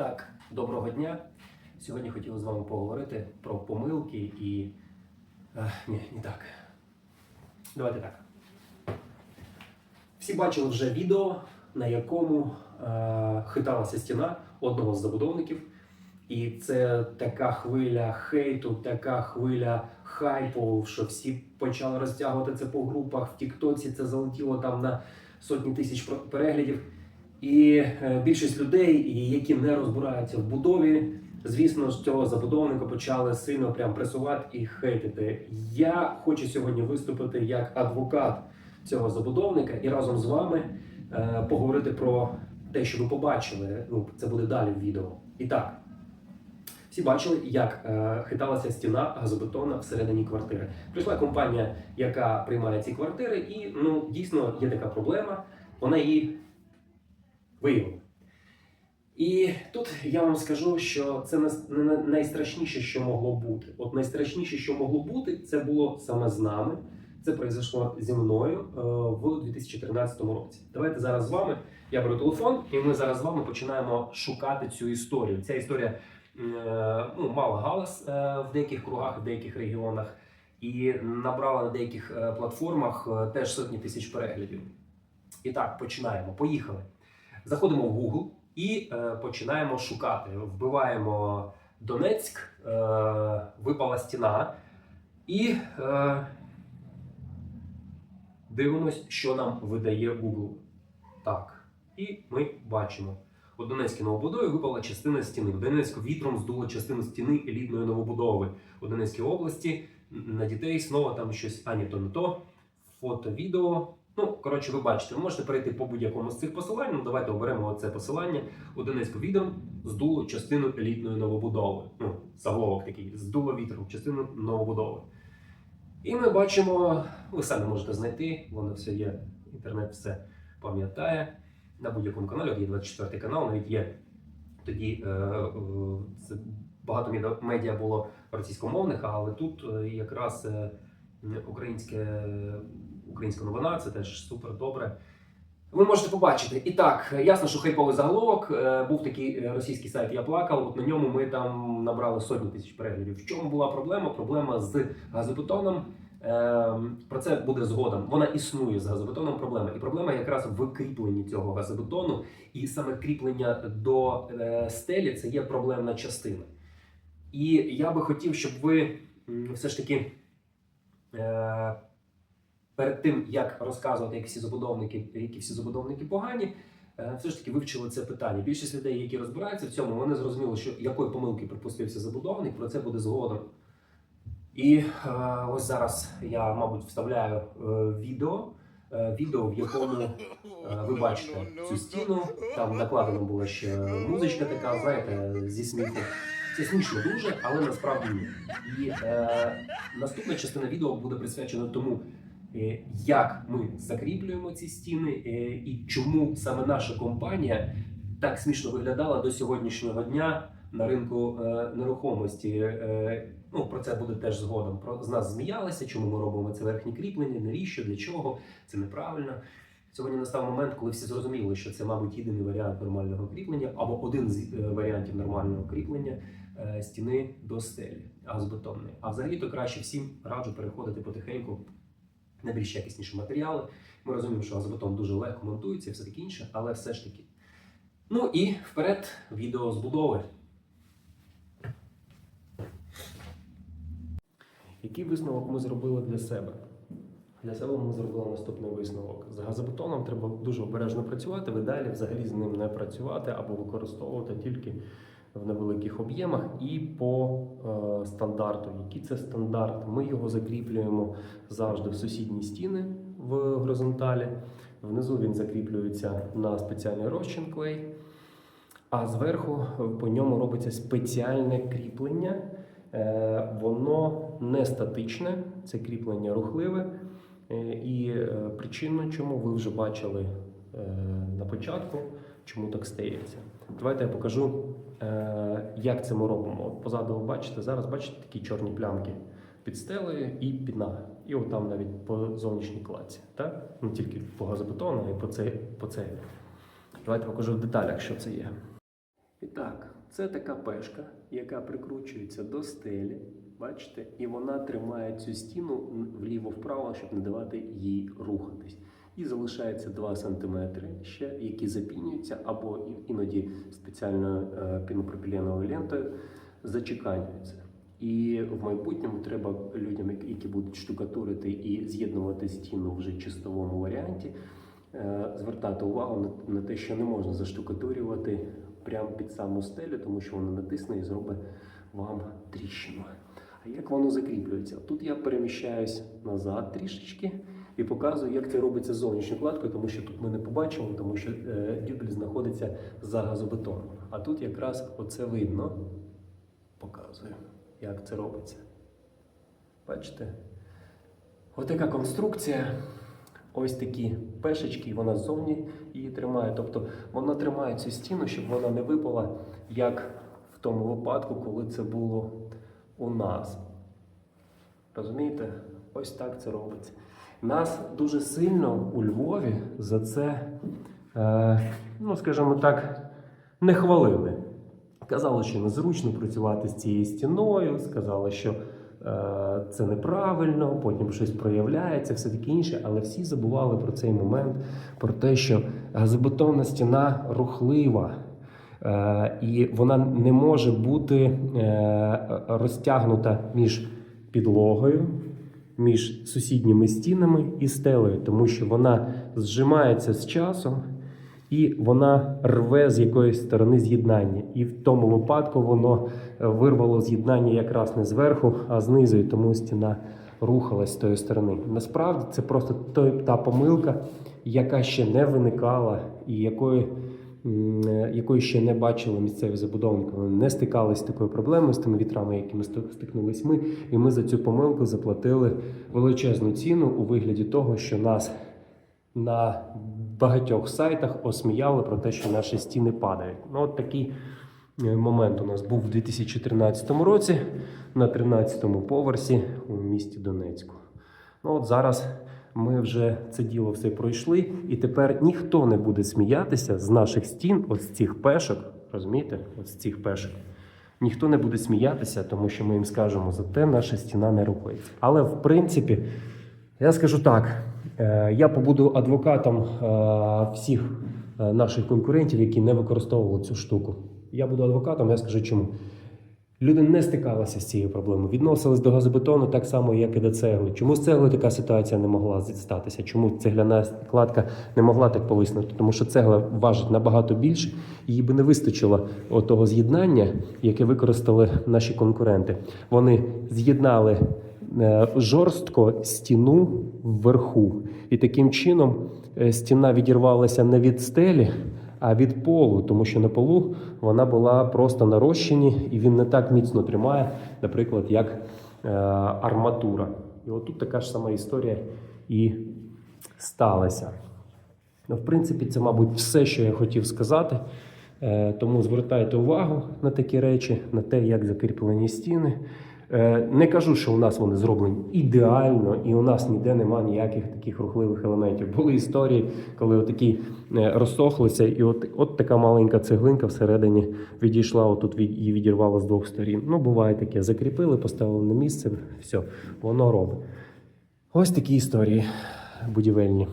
так, доброго дня. Сьогодні хотів з вами поговорити про помилки і. Е, ні, не так. Давайте так. Всі бачили вже відео, на якому е, хиталася стіна одного з забудовників. І це така хвиля хейту, така хвиля хайпу, що всі почали розтягувати це по групах. В Тіктоці це залетіло там на сотні тисяч переглядів. І е, більшість людей, які не розбираються в будові, звісно ж, цього забудовника почали сильно прям пресувати і хейтити. Я хочу сьогодні виступити як адвокат цього забудовника і разом з вами е, поговорити про те, що ви побачили. Ну, це буде далі в відео. І так. Всі бачили, як е, хиталася стіна газобетонна всередині квартири. Прийшла компанія, яка приймає ці квартири, і ну дійсно є така проблема. Вона її виявила. І тут я вам скажу, що це не найстрашніше, що могло бути. От найстрашніше, що могло бути, це було саме з нами. Це произошло зі мною е, в 2013 році. Давайте зараз з вами. Я беру телефон, і ми зараз з вами починаємо шукати цю історію. Ця історія е, ну, мала галас е, в деяких кругах, в деяких регіонах, і набрала на деяких платформах теж сотні тисяч переглядів. І так, починаємо. Поїхали. Заходимо в Google і е, починаємо шукати. Вбиваємо Донецьк, е, випала стіна, і е, дивимось, що нам видає Google. Так. І ми бачимо. У Донецькій новобудові випала частина стіни. В Донецьку вітром здуло частину стіни елітної новобудови. У Донецькій області на дітей знову там щось, а ні, то не то. Фото, відео. Ну, коротше, ви бачите, ви можете перейти по будь-якому з цих посилань. Ну, давайте оберемо оце посилання. У Донецьку вітром здуло частину елітної новобудови. Ну, заголовок такий, здуло вітром частину новобудови. І ми бачимо, ви самі можете знайти, воно все є, інтернет все пам'ятає. На будь-якому каналі, от є 24 канал, навіть є тоді е, е, це багато медіа- медіа було російськомовних, але тут е, якраз е, українське, українська новина, це теж супер добре. Ви можете побачити. І так, ясно, що хайповий заголовок. Е, Був такий е, російський сайт Я плакав. От на ньому ми там набрали сотні тисяч переглядів. В чому була проблема? Проблема з газобетоном. Ем, Про це буде згодом. Вона існує з газобетоном. Проблема. І проблема якраз в кріпленні цього газобетону. І саме кріплення до е, стелі це є проблемна частина. І я би хотів, щоб ви все ж таки. Перед тим як розказувати, як всі забудовники, які всі забудовники погані, е, все ж таки вивчили це питання. Більшість людей, які розбираються в цьому, вони зрозуміли, що якої помилки припустився забудовник, про це буде згодом. І е, ось зараз я, мабуть, вставляю е, відео, відео, в якому ви бачите цю стіну. Там накладена була ще музичка така, знаєте, зі сміху. Це смішно дуже, але насправді ні. І е, наступна частина відео буде присвячена тому, як ми закріплюємо ці стіни, е, і чому саме наша компанія так смішно виглядала до сьогоднішнього дня на ринку е, нерухомості. Е, Ну, про це буде теж згодом. Про з нас зміялися, чому ми робимо це верхнє кріплення, навіщо, для чого, це неправильно. Сьогодні настав момент, коли всі зрозуміли, що це, мабуть, єдиний варіант нормального кріплення, або один з е, варіантів нормального кріплення е, стіни до стелі газобетонної. А взагалі-то краще всім раджу переходити потихеньку на більш якісніші матеріали. Ми розуміємо, що газобетон дуже легко монтується і все таке інше, але все ж таки. Ну і вперед відео збудови. Який висновок ми зробили для себе? Для себе ми зробили наступний висновок. З газобетоном треба дуже обережно працювати, ви далі взагалі з ним не працювати або використовувати тільки в невеликих об'ємах і по е, стандарту. Який це стандарт? Ми його закріплюємо завжди в сусідні стіни в горизонталі. Внизу він закріплюється на спеціальний розчин клей, а зверху по ньому робиться спеціальне кріплення. Е, Воно не статичне, це кріплення рухливе. Е, І е, причина, чому ви вже бачили е, на початку, чому так стається. Давайте я покажу, е, як це ми робимо. От позаду ви бачите, зараз бачите такі чорні плямки під стелею і піна. І от там навіть по зовнішній кладці. Так? Не тільки по газобетону, а й по, це, по цей. Давайте покажу в деталях, що це є. І так, це така пешка, яка прикручується до стелі. Бачите, і вона тримає цю стіну вліво-вправо, щоб не давати їй рухатись. І залишається 2 см ще, які запінюються, або іноді спеціальною е, пінопропіленовою лентою зачеканюються. І в майбутньому треба людям, які- будуть штукатурити і з'єднувати стіну вже чистовому варіанті, е, звертати увагу на те, що не можна заштукатурювати прямо під саму стелю, тому що воно натисне і зробить вам тріщину. А як воно закріплюється? Тут я переміщаюсь назад трішечки і показую, як це робиться з зовнішньою кладкою, тому що тут ми не побачимо, тому що е, дюбель знаходиться за газобетоном. А тут якраз оце видно. Показую, як це робиться. Бачите? Ось така конструкція. Ось такі пешечки, вона ззовні її тримає. Тобто вона тримає цю стіну, щоб вона не випала, як в тому випадку, коли це було у нас. Розумієте? Ось так це робиться. Нас дуже сильно у Львові за це, е, ну скажімо так, не хвалили. Казали, що незручно працювати з цією стіною, сказали, що е, це неправильно, потім щось проявляється, все таке інше, але всі забували про цей момент, про те, що газобетонна стіна рухлива. Е, і вона не може бути е, розтягнута між підлогою, між сусідніми стінами і стелею, тому що вона зжимається з часом і вона рве з якоїсь сторони з'єднання. І в тому випадку воно е, вирвало з'єднання якраз не зверху, а знизу, і тому стіна рухалась з тої сторони. Насправді це просто той, та помилка, яка ще не виникала, і якої, якої ще не бачили місцеві забудовники. Вони не стикалися з такою проблемою, з тими вітрами, якими сти- стикнулись ми. І ми за цю помилку заплатили величезну ціну у вигляді того, що нас на багатьох сайтах осміяли про те, що наші стіни падають. Ну, от такий е, момент у нас був у 2013 році на 13-му поверсі у місті Донецьку. Ну, от зараз ми вже це діло все пройшли, і тепер ніхто не буде сміятися з наших стін, от з цих пешок, розумієте, от з цих пешок. Ніхто не буде сміятися, тому що ми їм скажемо, зате наша стіна не рухається. Але в принципі, я скажу так: е, я побуду адвокатом е, всіх е, наших конкурентів, які не використовували цю штуку. Я буду адвокатом, я скажу чому. Люди не стикалися з цією проблемою, відносились до газобетону так само, як і до цегли. Чому з цеглою така ситуація не могла статися? Чому цегляна кладка не могла так повиснути? Тому що цегла важить набагато більше, їй би не вистачило того з'єднання, яке використали наші конкуренти. Вони з'єднали е, жорстко стіну вверху, і таким чином е, стіна відірвалася не від стелі, а від полу, тому що на полу вона була просто на розчині, і він не так міцно тримає, наприклад, як е, арматура. І отут така ж сама історія і сталася. Ну, в принципі, це, мабуть, все, що я хотів сказати. Е, Тому звертайте увагу на такі речі, на те, як закріплені стіни. Е, Не кажу, що у нас вони зроблені ідеально, і у нас ніде нема ніяких таких рухливих елементів. Були історії, коли отакі е, розсохлися, і от, от така маленька цеглинка всередині відійшла, отут її відірвало з двох сторін. Ну, буває таке. Закріпили, поставили на місце, все, воно робить. Ось такі історії будівельні.